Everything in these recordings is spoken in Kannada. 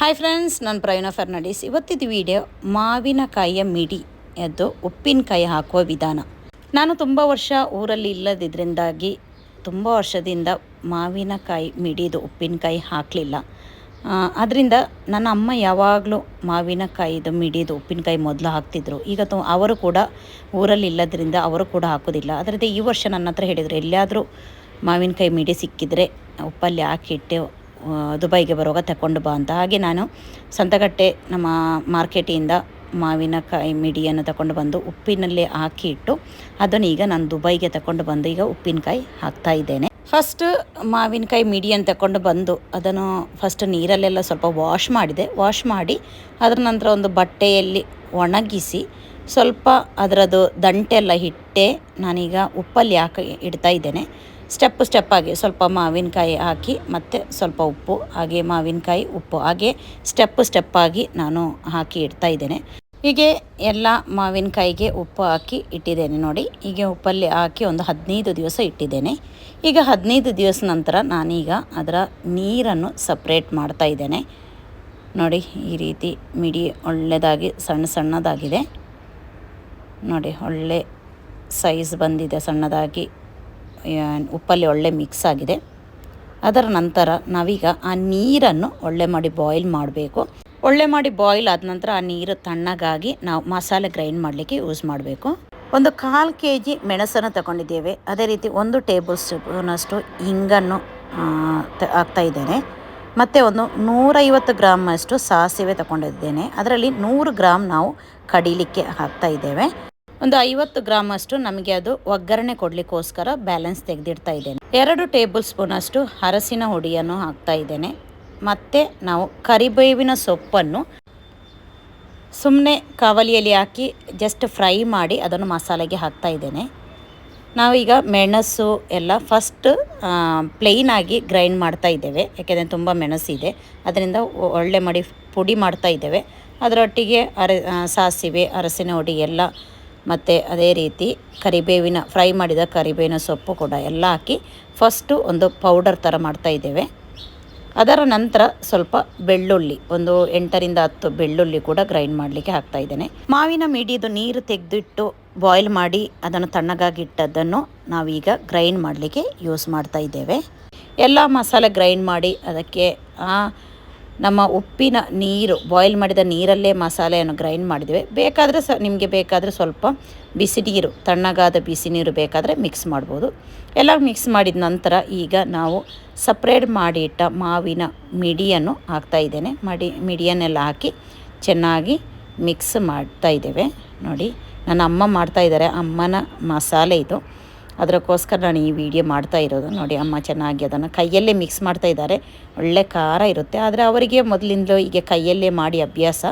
ಹಾಯ್ ಫ್ರೆಂಡ್ಸ್ ನಾನು ಪ್ರವೀಣ ಫರ್ನಾಂಡಿಸ್. ಇವತ್ತಿದ್ದು ವಿಡಿಯೋ ಮಾವಿನಕಾಯಿಯ ಮಿಡಿ ಅದು ಉಪ್ಪಿನಕಾಯಿ ಹಾಕುವ ವಿಧಾನ. ನಾನು ತುಂಬ ವರ್ಷ ಊರಲ್ಲಿ ಇಲ್ಲದಿದ್ದರಿಂದಾಗಿ ತುಂಬ ವರ್ಷದಿಂದ ಮಾವಿನಕಾಯಿ ಮಿಡಿದು ಉಪ್ಪಿನಕಾಯಿ ಹಾಕಲಿಲ್ಲ. ಅದರಿಂದ ನನ್ನ ಅಮ್ಮ ಯಾವಾಗಲೂ ಮಾವಿನಕಾಯಿದು ಮಿಡಿದು ಉಪ್ಪಿನಕಾಯಿ ಮೊದಲು ಹಾಕ್ತಿದ್ರು. ಈಗ ತು ಅವರು ಕೂಡ ಊರಲ್ಲಿ ಇಲ್ಲದ್ರಿಂದ ಅವರು ಕೂಡ ಹಾಕೋದಿಲ್ಲ. ಅದರಿಂದ ಈ ವರ್ಷ ನನ್ನ ಹತ್ರ ಹೇಳಿದರು, ಎಲ್ಲಿಯಾದರೂ ಮಾವಿನಕಾಯಿ ಮಿಡಿ ಸಿಕ್ಕಿದರೆ ಉಪ್ಪಲ್ಲಿ ಹಾಕಿಟ್ಟು ದುಬೈಗೆ ಬರುವಾಗ ತಗೊಂಡು ಬಾ ಅಂತ. ಹಾಗೆ ನಾನು ಸಂತಗಟ್ಟೆ ನಮ್ಮ ಮಾರ್ಕೆಟಿಂದ ಮಾವಿನಕಾಯಿ ಮಿಡಿಯನ್ನು ತಗೊಂಡು ಬಂದು ಉಪ್ಪಿನಲ್ಲಿ ಹಾಕಿ ಇಟ್ಟು ಅದನ್ನು ಈಗ ನಾನು ದುಬೈಗೆ ತಗೊಂಡು ಬಂದು ಈಗ ಉಪ್ಪಿನಕಾಯಿ ಹಾಕ್ತಾ ಇದ್ದೇನೆ. ಫಸ್ಟ್ ಮಾವಿನಕಾಯಿ ಮಿಡಿಯನ್ನು ತಗೊಂಡು ಬಂದು ಅದನ್ನು ಫಸ್ಟ್ ನೀರಲ್ಲೆಲ್ಲ ಸ್ವಲ್ಪ ವಾಶ್ ಮಾಡಿದೆ. ವಾಶ್ ಮಾಡಿ ಅದರ ನಂತರ ಒಂದು ಬಟ್ಟೆಯಲ್ಲಿ ಒಣಗಿಸಿ ಸ್ವಲ್ಪ ಅದರದ್ದು ದಂಟೆಲ್ಲ ಹಿಟ್ಟೆ ನಾನೀಗ ಉಪ್ಪಲ್ಲಿ ಹಾಕಿ ಇಡ್ತಾ ಇದ್ದೇನೆ. ಸ್ಟೆಪ್ ಸ್ಟೆಪ್ಪಾಗಿ ಸ್ವಲ್ಪ ಮಾವಿನಕಾಯಿ ಹಾಕಿ, ಮತ್ತು ಸ್ವಲ್ಪ ಉಪ್ಪು, ಹಾಗೆ ಮಾವಿನಕಾಯಿ ಉಪ್ಪು, ಹಾಗೆ ಸ್ಟೆಪ್ ಸ್ಟೆಪ್ಪಾಗಿ ನಾನು ಹಾಕಿ ಇಡ್ತಾ ಇದ್ದೇನೆ. ಹೀಗೆ ಎಲ್ಲ ಮಾವಿನಕಾಯಿಗೆ ಉಪ್ಪು ಹಾಕಿ ಇಟ್ಟಿದ್ದೇನೆ ನೋಡಿ. ಹೀಗೆ ಉಪ್ಪಲ್ಲಿ ಹಾಕಿ ಒಂದು ಹದಿನೈದು ದಿವಸ ಇಟ್ಟಿದ್ದೇನೆ. ಈಗ ಹದಿನೈದು ದಿವಸ ನಂತರ ನಾನೀಗ ಅದರ ನೀರನ್ನು ಸಪ್ರೇಟ್ ಮಾಡ್ತಾ ಇದ್ದೇನೆ. ನೋಡಿ, ಈ ರೀತಿ ಮಿಡಿ ಒಳ್ಳೆಯದಾಗಿ ಸಣ್ಣ ಸಣ್ಣದಾಗಿದೆ. ನೋಡಿ, ಒಳ್ಳೆ ಸೈಜ್ ಬಂದಿದೆ, ಸಣ್ಣದಾಗಿ. ಉಪ್ಪಲ್ಲಿ ಒಳ್ಳೆ ಮಿಕ್ಸ್ ಆಗಿದೆ. ಅದರ ನಂತರ ನಾವೀಗ ಆ ನೀರನ್ನು ಒಳ್ಳೆ ಮಾಡಿ ಬಾಯ್ಲ್ ಮಾಡಬೇಕು. ಒಳ್ಳೆ ಮಾಡಿ ಬಾಯ್ಲ್ ಆದ ನಂತರ ಆ ನೀರು ತಣ್ಣಗಾಗಿ ನಾವು ಮಸಾಲೆ ಗ್ರೈಂಡ್ ಮಾಡಲಿಕ್ಕೆ ಯೂಸ್ ಮಾಡಬೇಕು. ಒಂದು ಕಾಲು ಕೆ ಜಿ ಮೆಣಸನ್ನು ತಗೊಂಡಿದ್ದೇವೆ. ಅದೇ ರೀತಿ ಒಂದು ಟೇಬಲ್ ಸ್ಪೂನಷ್ಟು ಹಿಂಗನ್ನು ಹಾಕ್ತಾ ಇದ್ದೇನೆ. ಮತ್ತು ಒಂದು ನೂರೈವತ್ತು ಗ್ರಾಮಷ್ಟು ಸಾಸಿವೆ ತಗೊಂಡಿದ್ದೇನೆ. ಅದರಲ್ಲಿ ನೂರು ಗ್ರಾಮ್ ನಾವು ಕಡಿಲಿಕ್ಕೆ ಹಾಕ್ತಾ ಇದ್ದೇವೆ. ಒಂದು ಐವತ್ತು ಗ್ರಾಮ್ ಅಷ್ಟು ನಮಗೆ ಅದು ಒಗ್ಗರಣೆ ಕೊಡಲಿಕ್ಕೋಸ್ಕರ ಬ್ಯಾಲೆನ್ಸ್ ತೆಗೆದಿಡ್ತಾ ಇದ್ದೇನೆ. ಎರಡು ಟೇಬಲ್ ಸ್ಪೂನ್ ಅಷ್ಟು ಅರಸಿನ ಹುಡಿಯನ್ನು ಹಾಕ್ತಾ ಇದ್ದೇನೆ. ಮತ್ತು ನಾವು ಕರಿಬೇವಿನ ಸೊಪ್ಪನ್ನು ಸುಮ್ಮನೆ ಕಾವಲಿಯಲ್ಲಿ ಹಾಕಿ ಜಸ್ಟ್ ಫ್ರೈ ಮಾಡಿ ಅದನ್ನು ಮಸಾಲೆಗೆ ಹಾಕ್ತಾ ಇದ್ದೇನೆ. ನಾವೀಗ ಮೆಣಸು ಎಲ್ಲ ಫಸ್ಟ್ ಪ್ಲೇನ್ ಆಗಿ ಗ್ರೈಂಡ್ ಮಾಡ್ತಾ ಇದ್ದೇವೆ. ಯಾಕೆಂದರೆ ತುಂಬ ಮೆಣಸಿದೆ. ಅದರಿಂದ ಒಳ್ಳೆ ಮಾಡಿ ಪುಡಿ ಮಾಡ್ತಾ ಇದ್ದೇವೆ. ಅದರೊಟ್ಟಿಗೆ ಅರ ಸಾಸಿವೆ, ಅರಸಿನ ಹುಡಿ ಎಲ್ಲ ಮತ್ತು ಅದೇ ರೀತಿ ಕರಿಬೇವಿನ ಫ್ರೈ ಮಾಡಿದ ಕರಿಬೇವಿನ ಸೊಪ್ಪು ಕೂಡ ಎಲ್ಲ ಹಾಕಿ ಫಸ್ಟು ಒಂದು ಪೌಡರ್ ಥರ ಮಾಡ್ತಾ ಇದ್ದೇವೆ. ಅದರ ನಂತರ ಸ್ವಲ್ಪ ಬೆಳ್ಳುಳ್ಳಿ, ಒಂದು ಎಂಟರಿಂದ ಹತ್ತು ಬೆಳ್ಳುಳ್ಳಿ ಕೂಡ ಗ್ರೈಂಡ್ ಮಾಡಲಿಕ್ಕೆ ಹಾಕ್ತಾ ಇದ್ದೇನೆ. ಮಾವಿನ ಮಿಡಿದು ನೀರು ತೆಗೆದಿಟ್ಟು ಬಾಯ್ಲ್ ಮಾಡಿ ಅದನ್ನು ತಣ್ಣಗಾಗಿಟ್ಟದ್ದನ್ನು ನಾವೀಗ ಗ್ರೈಂಡ್ ಮಾಡಲಿಕ್ಕೆ ಯೂಸ್ ಮಾಡ್ತಾ ಇದ್ದೇವೆ. ಎಲ್ಲ ಮಸಾಲೆ ಗ್ರೈಂಡ್ ಮಾಡಿ ಅದಕ್ಕೆ ನಮ್ಮ ಉಪ್ಪಿನ ನೀರು ಬಾಯ್ಲ್ ಮಾಡಿದ ನೀರಲ್ಲೇ ಮಸಾಲೆಯನ್ನು ಗ್ರೈಂಡ್ ಮಾಡಿದ್ದೇವೆ. ಬೇಕಾದರೆ ಸ, ನಿಮಗೆ ಬೇಕಾದರೆ ಸ್ವಲ್ಪ ಬಿಸಿ ನೀರು ತಣ್ಣಗಾದ ಬಿಸಿ ನೀರು ಬೇಕಾದರೆ ಮಿಕ್ಸ್ ಮಾಡ್ಬೋದು. ಎಲ್ಲ ಮಿಕ್ಸ್ ಮಾಡಿದ ನಂತರ ಈಗ ನಾವು ಸಪ್ರೇಟ್ ಮಾಡಿ ಇಟ್ಟ ಮಾವಿನ ಮಿಡಿಯನ್ನು ಹಾಕ್ತಾ ಇದ್ದೇನೆ. ಮಡಿ, ಮಿಡಿಯನ್ನೆಲ್ಲ ಹಾಕಿ ಚೆನ್ನಾಗಿ ಮಿಕ್ಸ್ ಮಾಡ್ತಾ ಇದ್ದೇವೆ. ನೋಡಿ, ನನ್ನ ಅಮ್ಮ ಮಾಡ್ತಾ ಇದ್ದಾರೆ. ಅಮ್ಮನ ಮಸಾಲೆ ಇದು. ಅದಕ್ಕೋಸ್ಕರ ನಾನು ಈ ವಿಡಿಯೋ ಮಾಡ್ತಾ ಇರೋದು. ನೋಡಿ, ಅಮ್ಮ ಚೆನ್ನಾಗಿ ಅದನ್ನು ಕೈಯಲ್ಲೇ ಮಿಕ್ಸ್ ಮಾಡ್ತಾ ಇದ್ದಾರೆ. ಒಳ್ಳೆ ಖಾರ ಇರುತ್ತೆ. ಆದರೆ ಅವರಿಗೆ ಮೊದಲಿಂದಲೂ ಹೀಗೆ ಕೈಯಲ್ಲೇ ಮಾಡಿ ಅಭ್ಯಾಸ.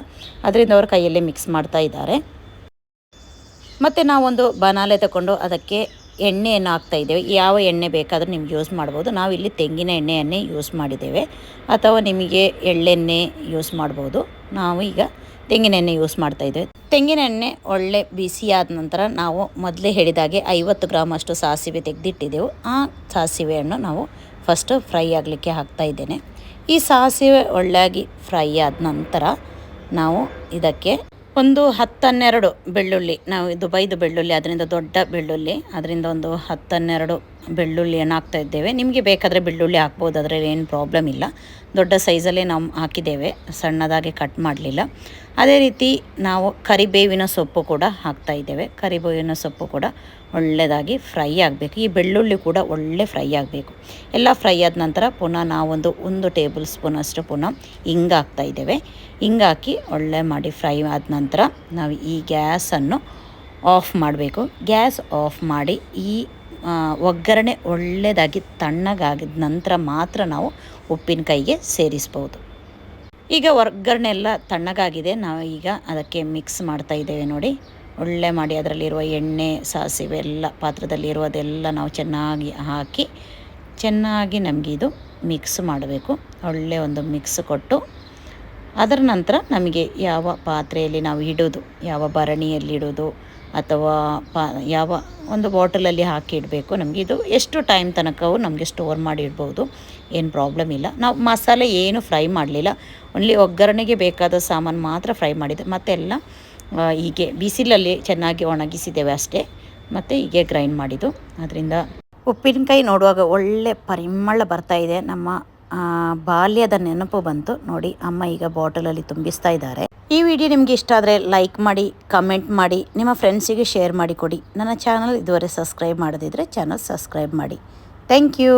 ಅದರಿಂದ ಅವರು ಕೈಯಲ್ಲೇ ಮಿಕ್ಸ್ ಮಾಡ್ತಾ ಇದ್ದಾರೆ. ಮತ್ತು ನಾವೊಂದು ಬನಾಲೆ ತಗೊಂಡು ಅದಕ್ಕೆ ಎಣ್ಣೆಯನ್ನು ಹಾಕ್ತಾ ಇದ್ದೇವೆ. ಯಾವ ಎಣ್ಣೆ ಬೇಕಾದರೂ ನಿಮ್ಗೆ ಯೂಸ್ ಮಾಡ್ಬೋದು. ನಾವಿಲ್ಲಿ ತೆಂಗಿನ ಎಣ್ಣೆಯನ್ನೇ ಯೂಸ್ ಮಾಡಿದ್ದೇವೆ. ಅಥವಾ ನಿಮಗೆ ಎಳ್ಳೆಣ್ಣೆ ಯೂಸ್ ಮಾಡ್ಬೋದು. ನಾವು ಈಗ ತೆಂಗಿನ ಎಣ್ಣೆ ಯೂಸ್ ಮಾಡ್ತಾ ಇದ್ದೇವೆ. ತೆಂಗಿನ ಎಣ್ಣೆ ಒಳ್ಳೆ ಬಿಸಿಯಾದ ನಂತರ ನಾವು ಮೊದಲೇ ಹೇಳಿದಾಗೆ ಐವತ್ತು ಗ್ರಾಮ್ ಅಷ್ಟು ಸಾಸಿವೆ ತೆಗೆದಿಟ್ಟಿದ್ದೆವು ಆ ಸಾಸಿವೆಯನ್ನು ನಾವು ಫಸ್ಟು ಫ್ರೈ ಆಗಲಿಕ್ಕೆ ಹಾಕ್ತಾ ಇದ್ದೇನೆ. ಈ ಸಾಸಿವೆ ಒಳ್ಳೆಯಾಗಿ ಫ್ರೈ ಆದ ನಂತರ ನಾವು ಇದಕ್ಕೆ ಒಂದು ಹತ್ತನ್ನೆರಡು ಬೆಳ್ಳುಳ್ಳಿ, ನಾವು ದುಬೈದು ಬೆಳ್ಳುಳ್ಳಿ, ಅದರಿಂದ ದೊಡ್ಡ ಬೆಳ್ಳುಳ್ಳಿ, ಅದರಿಂದ ಒಂದು ಹತ್ತನ್ನೆರಡು ಬೆಳ್ಳುಳ್ಳಿಯನ್ನು ಹಾಕ್ತಾ ಇದ್ದೇವೆ. ನಿಮಗೆ ಬೇಕಾದರೆ ಬೆಳ್ಳುಳ್ಳಿ ಹಾಕ್ಬೋದು, ಅದರಲ್ಲಿ ಏನು ಪ್ರಾಬ್ಲಮ್ ಇಲ್ಲ. ದೊಡ್ಡ ಸೈಜಲ್ಲೇ ನಾವು ಹಾಕಿದ್ದೇವೆ, ಸಣ್ಣದಾಗಿ ಕಟ್ ಮಾಡಲಿಲ್ಲ. ಅದೇ ರೀತಿ ನಾವು ಕರಿಬೇವಿನ ಸೊಪ್ಪು ಕೂಡ ಹಾಕ್ತಾ ಇದ್ದೇವೆ. ಕರಿಬೇವಿನ ಸೊಪ್ಪು ಕೂಡ ಒಳ್ಳೆಯದಾಗಿ ಫ್ರೈ ಆಗಬೇಕು. ಈ ಬೆಳ್ಳುಳ್ಳಿ ಕೂಡ ಒಳ್ಳೆ ಫ್ರೈ ಆಗಬೇಕು. ಎಲ್ಲ ಫ್ರೈ ಆದ ನಂತರ ಪುನಃ ನಾವೊಂದು ಒಂದು ಟೇಬಲ್ ಸ್ಪೂನ್ ಅಷ್ಟು ಪುನಃ ಹಿಂಗೆ ಹಾಕ್ತಾ ಇದ್ದೇವೆ. ಹಿಂಗೆ ಹಾಕಿ ಒಳ್ಳೆ ಮಾಡಿ ಫ್ರೈ ಆದ ನಂತರ ನಾವು ಈ ಗ್ಯಾಸನ್ನು ಆಫ್ ಮಾಡಬೇಕು. ಗ್ಯಾಸ್ ಆಫ್ ಮಾಡಿ ಈ ಒಗ್ಗರಣೆ ಒಳ್ಳೆಯದಾಗಿ ತಣ್ಣಗಾಗಿದ ನಂತರ ಮಾತ್ರ ನಾವು ಉಪ್ಪಿನಕಾಯಿಗೆ ಸೇರಿಸ್ಬೋದು. ಈಗ ಒಗ್ಗರಣೆ ಎಲ್ಲ ತಣ್ಣಗಾಗಿದೆ. ನಾವು ಈಗ ಅದಕ್ಕೆ ಮಿಕ್ಸ್ ಮಾಡ್ತಾ ಇದ್ದೇವೆ ನೋಡಿ. ಒಳ್ಳೆ ಮಾಡಿ ಅದರಲ್ಲಿರುವ ಎಣ್ಣೆ, ಸಾಸಿವೆ ಎಲ್ಲ ಪಾತ್ರದಲ್ಲಿರುವುದೆಲ್ಲ ನಾವು ಚೆನ್ನಾಗಿ ಹಾಕಿ ಚೆನ್ನಾಗಿ ನಮಗೆ ಇದು ಮಿಕ್ಸ್ ಮಾಡಬೇಕು. ಒಳ್ಳೆ ಒಂದು ಮಿಕ್ಸ್ ಕೊಟ್ಟು ಅದರ ನಂತರ ನಮಗೆ ಯಾವ ಪಾತ್ರೆಯಲ್ಲಿ ನಾವು ಇಡೋದು, ಯಾವ ಭರಣಿಯಲ್ಲಿ ಇಡೋದು ಅಥವಾ ಪಾ ಯಾವ ಒಂದು ಬಾಟಲಲ್ಲಿ ಹಾಕಿ ಇಡಬೇಕು ನಮಗೆ. ಇದು ಎಷ್ಟು ಟೈಮ್ ತನಕವು ನಮಗೆ ಸ್ಟೋರ್ ಮಾಡಿ ಇಡ್ಬೋದು. ಏನು ಪ್ರಾಬ್ಲಮ್ ಇಲ್ಲ. ನಾವು ಮಸಾಲೆ ಏನು ಫ್ರೈ ಮಾಡಲಿಲ್ಲ. ಓನ್ಲಿ ಒಗ್ಗರಣೆಗೆ ಬೇಕಾದ ಸಾಮಾನು ಮಾತ್ರ ಫ್ರೈ ಮಾಡಿದೆ ಮತ್ತೆಲ್ಲ ಎಲ್ಲ ಹೀಗೆ ಬಿಸಿಲಲ್ಲಿ ಚೆನ್ನಾಗಿ ಒಣಗಿಸಿದ್ದೇವೆ ಅಷ್ಟೇ. ಮತ್ತು ಹೀಗೆ ಗ್ರೈಂಡ್ ಮಾಡಿದ್ದು. ಅದರಿಂದ ಉಪ್ಪಿನಕಾಯಿ ನೋಡುವಾಗ ಒಳ್ಳೆ ಪರಿಮಳ ಬರ್ತಾ ಇದೆ. ನಮ್ಮ ಬಾಲ್ಯದ ನೆನಪು ಬಂತು. ನೋಡಿ, ಅಮ್ಮ ಈಗ ಬಾಟಲಲ್ಲಿ ತುಂಬಿಸ್ತಾ ಇದ್ದಾರೆ. ಈ ವಿಡಿಯೋ ನಿಮಗೆ ಇಷ್ಟ ಆದರೆ ಲೈಕ್ ಮಾಡಿ ಕಮೆಂಟ್ ಮಾಡಿ, ನಿಮ್ಮ ಫ್ರೆಂಡ್ಸಿಗೆ ಶೇರ್ ಮಾಡಿ ಕೊಡಿ. ನನ್ನ ಚಾನಲ್ ಇದುವರೆ ಸಬ್ಸ್ಕ್ರೈಬ್ ಮಾಡದಿದ್ದರೆ ಚಾನಲ್ ಸಬ್ಸ್ಕ್ರೈಬ್ ಮಾಡಿ. Thank you